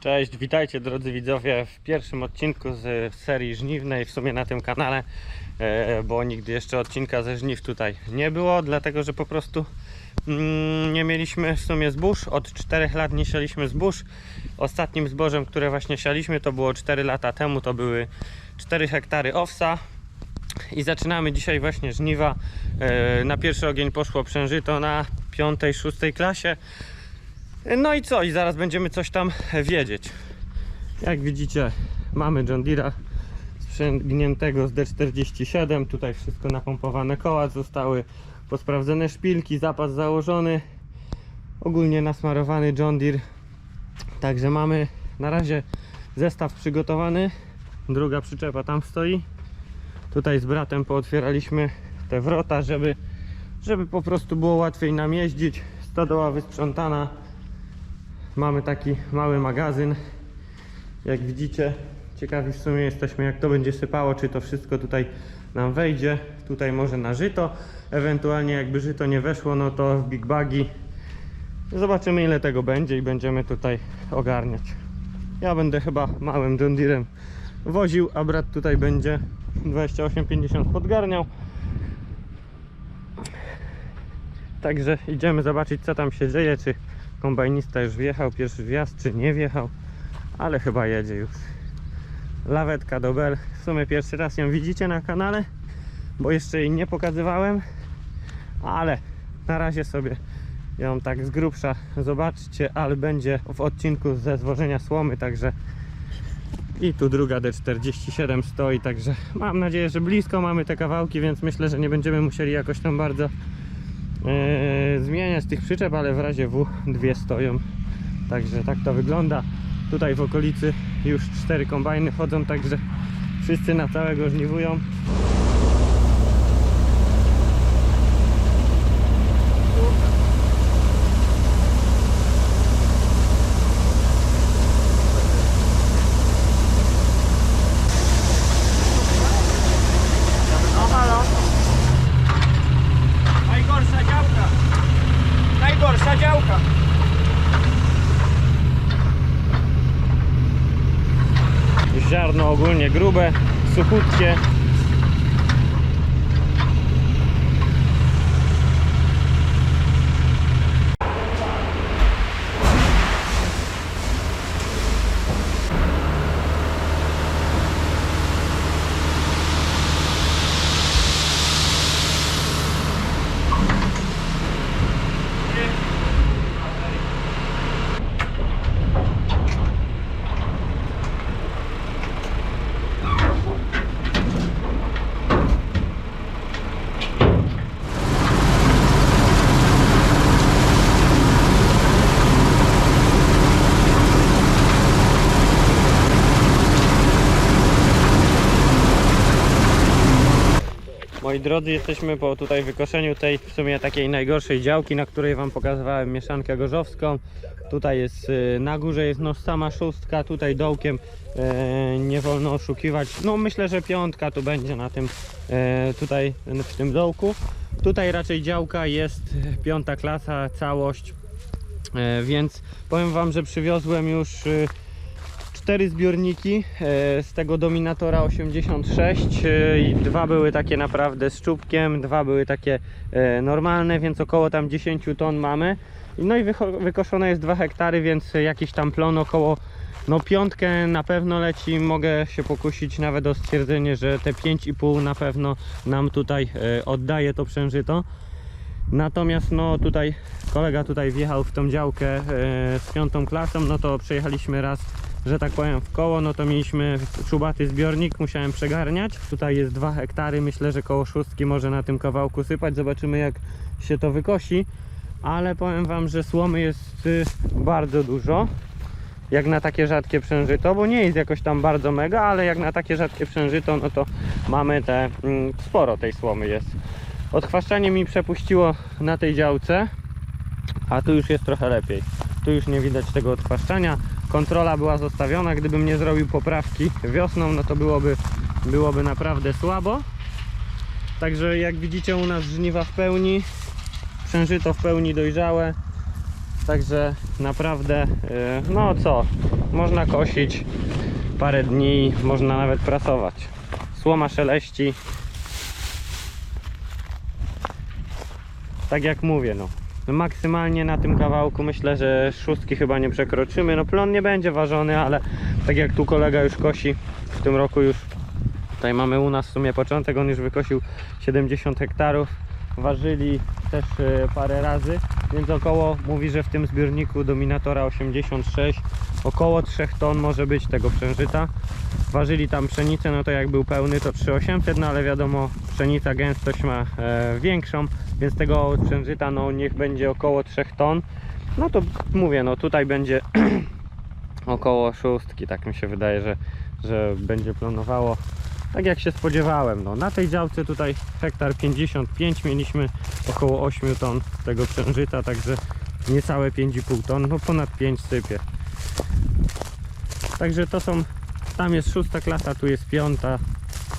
Cześć, witajcie drodzy widzowie w pierwszym odcinku z serii żniwnej w sumie na tym kanale, e, bo nigdy jeszcze odcinka ze żniw tutaj nie było, dlatego że po prostu mm, nie mieliśmy w sumie zbóż, od 4 lat nie sialiśmy zbóż. Ostatnim zbożem, które właśnie sialiśmy to było 4 lata temu, to były 4 hektary owsa i zaczynamy dzisiaj właśnie żniwa. E, Na pierwszy ogień poszło przężyto na 5-6 klasie. No i co? I zaraz będziemy coś tam wiedzieć. Jak widzicie, mamy John Deere'a sprzęgniętego z D47. Tutaj wszystko napompowane koła zostały, posprawdzone szpilki, zapas założony. Ogólnie nasmarowany John Deere. Także mamy na razie zestaw przygotowany. Druga przyczepa tam stoi. Tutaj z bratem pootwieraliśmy te wrota, żeby, żeby po prostu było łatwiej nam jeździć. Stodoła wysprzątana. Mamy taki mały magazyn. Jak widzicie, ciekawi w sumie jesteśmy jak to będzie sypało, czy to wszystko tutaj nam wejdzie. Tutaj może na żyto, ewentualnie jakby żyto nie weszło, no to w big bagi. Zobaczymy ile tego będzie i będziemy tutaj ogarniać. Ja będę chyba małym John Deere'em woził, a brat tutaj będzie 28-50 podgarniał. Także idziemy zobaczyć co tam się dzieje, czy kombajnista już wjechał pierwszy wjazd, czy nie wjechał, ale chyba jedzie już. Lawetka do bel, w sumie pierwszy raz ją widzicie na kanale, bo jeszcze jej nie pokazywałem, ale na razie sobie ją tak z grubsza zobaczcie, ale będzie w odcinku ze zwożenia słomy, także i tu druga D47 stoi, także mam nadzieję, że blisko mamy te kawałki, więc myślę, że nie będziemy musieli jakoś tam bardzo zmieniać tych przyczep, ale w razie W dwie stoją. Także tak to wygląda. Tutaj w okolicy już cztery kombajny chodzą, także wszyscy na całego żniwują. No halo. Najgorsza działka. Najgorsza działka. Ziarno ogólnie grube, suchutkie. Moi drodzy, jesteśmy po tutaj wykoszeniu tej w sumie takiej najgorszej działki, na której Wam pokazywałem mieszankę gorzowską. Tutaj jest y, na górze jest no sama szóstka, tutaj dołkiem e, nie wolno oszukiwać. No myślę, że piątka tu będzie na tym e, tutaj w tym dołku. Tutaj raczej działka jest e, piąta klasa, całość. E, więc powiem Wam, że przywiozłem już y, cztery zbiorniki e, z tego Dominatora 86 e, i dwa były takie naprawdę z czubkiem, dwa były takie e, normalne, więc około tam 10 ton mamy. No i wykoszone jest 2 hektary, więc jakiś tam plon około no piątkę na pewno leci, mogę się pokusić nawet o stwierdzenie, że te 5,5 na pewno nam tutaj oddaje to przężyto. Natomiast no tutaj kolega tutaj wjechał w tą działkę z piątą klasą, no to przejechaliśmy raz, że tak powiem w koło, no to mieliśmy czubaty zbiornik, musiałem przegarniać. Tutaj jest 2 hektary, myślę, że koło szóstki może na tym kawałku sypać, zobaczymy jak się to wykosi. Ale powiem Wam, że słomy jest y, bardzo dużo, jak na takie rzadkie przężyto, bo nie jest jakoś tam bardzo mega, ale jak na takie rzadkie przężyto, no to mamy te, mm, sporo tej słomy jest. Odchwaszczanie mi przepuściło na tej działce, a tu już jest trochę lepiej. Tu już nie widać tego odchwaszczania. Kontrola była zostawiona. Gdybym nie zrobił poprawki wiosną, no to byłoby, byłoby naprawdę słabo. Także jak widzicie u nas żniwa w pełni, przężyto w pełni dojrzałe. Także naprawdę, yy, no co, można kosić parę dni, można nawet prasować. Słoma szeleści. Tak jak mówię, no. Maksymalnie na tym kawałku myślę, że szóstki chyba nie przekroczymy. No plon nie będzie ważony, ale tak jak tu kolega już kosi w tym roku już tutaj mamy u nas w sumie początek, on już wykosił 70 hektarów. Ważyli też e, parę razy, więc około mówi, że w tym zbiorniku Dominatora 86 około 3 ton może być tego przężyta. Ważyli tam pszenicę, no to jak był pełny to 3800, no ale wiadomo pszenica gęstość ma e, większą, więc tego przężyta no niech będzie około 3 ton. No to mówię, no tutaj będzie około szóstki, tak mi się wydaje, że, że będzie planowało. Tak jak się spodziewałem, no na tej działce tutaj hektar 55 mieliśmy około 8 ton tego przężyta, także niecałe 5,5 ton, no ponad 5 sypie. Także to są, tam jest szósta klasa, tu jest piąta.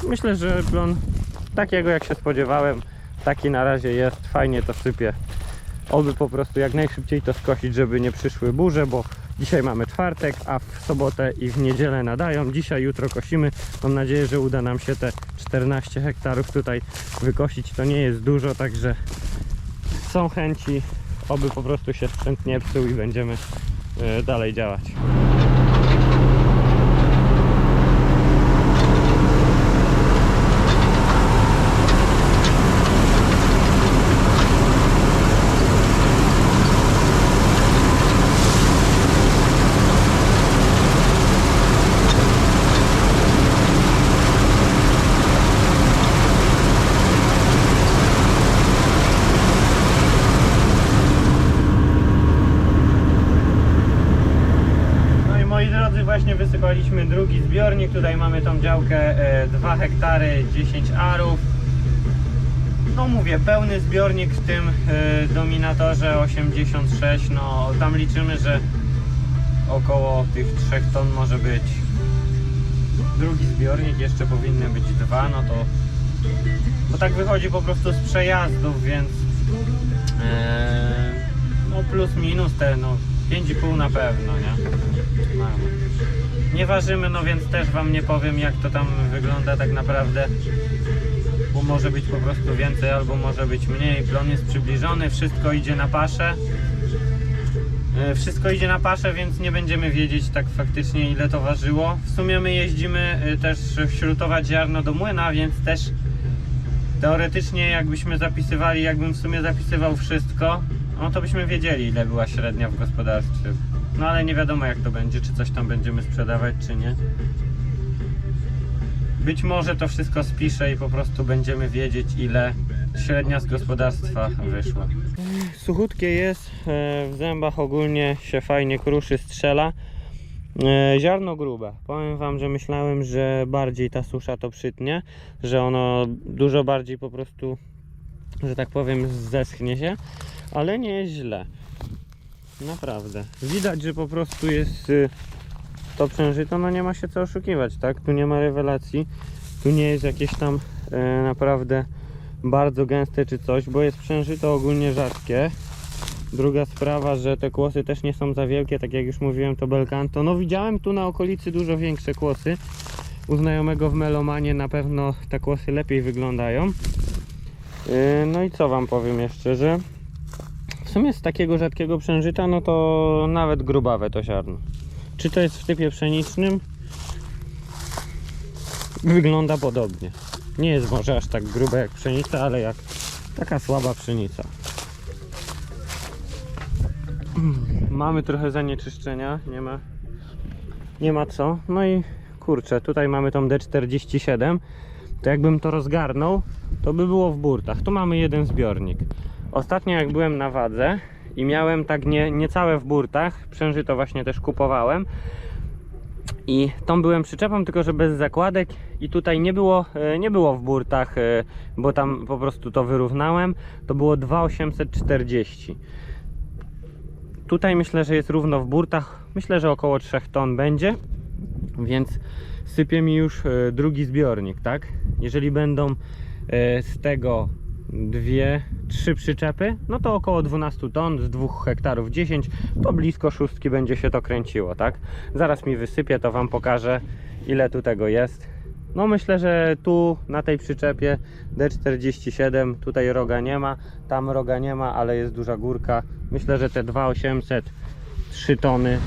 Myślę, że plon takiego jak się spodziewałem, taki na razie jest, fajnie to sypie. Oby po prostu jak najszybciej to skosić, żeby nie przyszły burze, bo dzisiaj mamy czwartek, a w sobotę i w niedzielę nadają. Dzisiaj, jutro kosimy. Mam nadzieję, że uda nam się te 14 hektarów tutaj wykosić. To nie jest dużo, także są chęci. Oby po prostu się sprzęt nie psuł i będziemy e, dalej działać. No i moi drodzy, właśnie wysypaliśmy drugi zbiornik. Tutaj mamy tą działkę e, 2 hektary 10 arów. No mówię, pełny zbiornik w tym e, dominatorze 86. No tam liczymy, że około tych 3 ton może być. Drugi zbiornik, jeszcze powinny być dwa, no to bo tak wychodzi po prostu z przejazdów, więc e, no plus minus te no 5,5 na pewno, nie? Nie ważymy, no więc też wam nie powiem jak to tam wygląda tak naprawdę. Bo może być po prostu więcej albo może być mniej. Plon jest przybliżony, wszystko idzie na paszę. E, Wszystko idzie na paszę, więc nie będziemy wiedzieć tak faktycznie ile to ważyło. W sumie my jeździmy e, też śrutować ziarno do młyna, więc też teoretycznie jakbyśmy zapisywali, jakbym w sumie zapisywał wszystko, no to byśmy wiedzieli ile była średnia w gospodarstwie. No ale nie wiadomo jak to będzie, czy coś tam będziemy sprzedawać, czy nie. Być może to wszystko spiszę i po prostu będziemy wiedzieć ile średnia z gospodarstwa wyszła. Suchutkie jest, e, w zębach ogólnie się fajnie kruszy, strzela. E, Ziarno grube. Powiem Wam, że myślałem, że bardziej ta susza to przytnie, że ono dużo bardziej po prostu, że tak powiem, zeschnie się, ale nie jest źle. Naprawdę. Widać, że po prostu jest y, to przężyto, no nie ma się co oszukiwać, tak? Tu nie ma rewelacji, tu nie jest jakieś tam e, naprawdę bardzo gęste czy coś, bo jest przężyto ogólnie rzadkie. Druga sprawa, że te kłosy też nie są za wielkie, tak jak już mówiłem, to belcanto. No widziałem tu na okolicy dużo większe kłosy. U znajomego w Melomanie na pewno te kłosy lepiej wyglądają. Yy, No i co wam powiem jeszcze, że sumie z takiego rzadkiego przężyta, no to nawet grubawe to ziarno. Czy to jest w typie pszenicznym? Wygląda podobnie. Nie jest może aż tak grube jak pszenica, ale jak taka słaba pszenica. Mamy trochę zanieczyszczenia, nie ma, nie ma co. No i kurczę, tutaj mamy tą D47. To jakbym to rozgarnął, to by było w burtach. Tu mamy jeden zbiornik. Ostatnio jak byłem na wadze i miałem tak nie, niecałe w burtach, przężyto właśnie też kupowałem. I tą byłem przyczepą, tylko że bez zakładek i tutaj nie było, e, nie było w burtach, e, bo tam po prostu to wyrównałem. To było 2840. Tutaj myślę, że jest równo w burtach. Myślę, że około 3 ton będzie. Więc sypie mi już e, drugi zbiornik, tak? Jeżeli będą z tego dwie, trzy przyczepy, no to około 12 ton, z 2 hektarów 10, to blisko szóstki będzie się to kręciło, tak? Zaraz mi wysypię, to Wam pokażę, ile tu tego jest. No myślę, że tu na tej przyczepie D47, tutaj roga nie ma, tam roga nie ma, ale jest duża górka. Myślę, że te 2800, 3 tony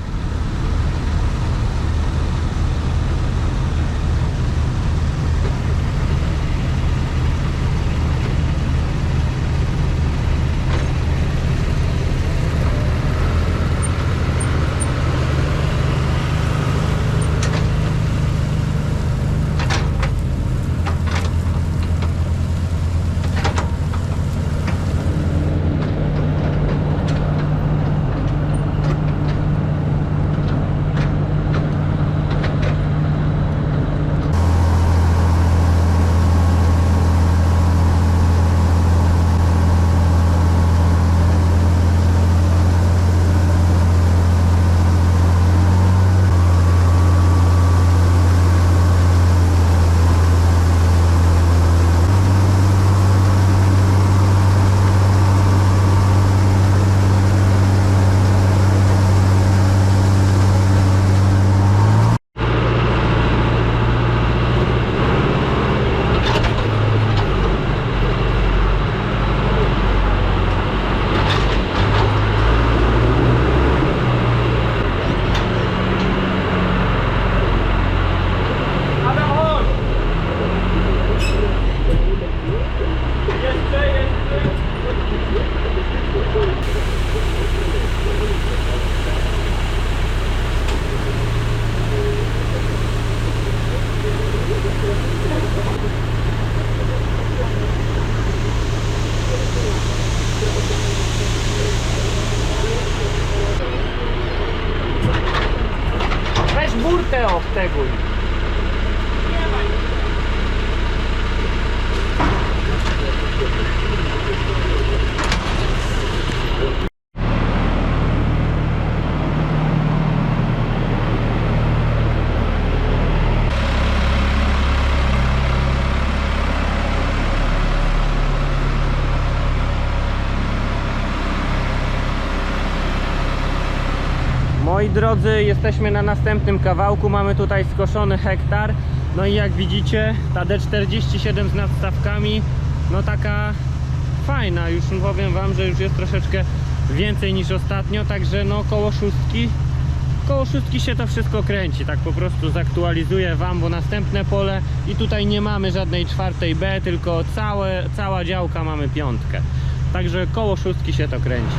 drodzy, jesteśmy na następnym kawałku. Mamy tutaj skoszony hektar. No i jak widzicie, ta D47 z nadstawkami, no taka fajna. Już powiem Wam, że już jest troszeczkę więcej niż ostatnio, także no koło szóstki. Koło szóstki się to wszystko kręci, tak po prostu zaktualizuję Wam, bo następne pole i tutaj nie mamy żadnej czwartej B, tylko całe, cała działka mamy piątkę. Także koło szóstki się to kręci.